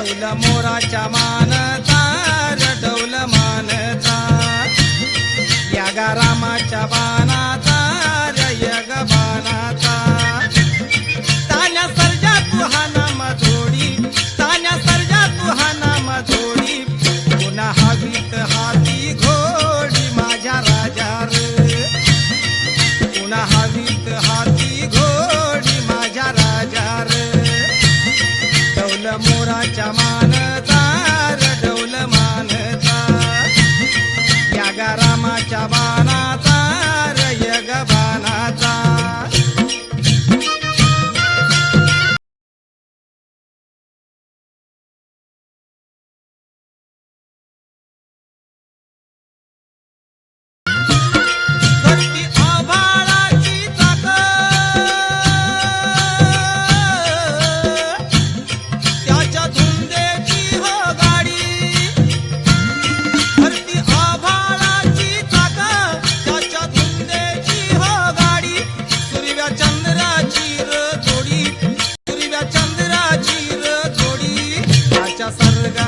उडवला मोराच्या मान chaval.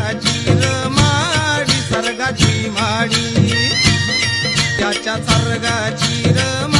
स्वर्गाची रमाडी स्वर्गाची माडी. त्याच्या सर्गाची रमा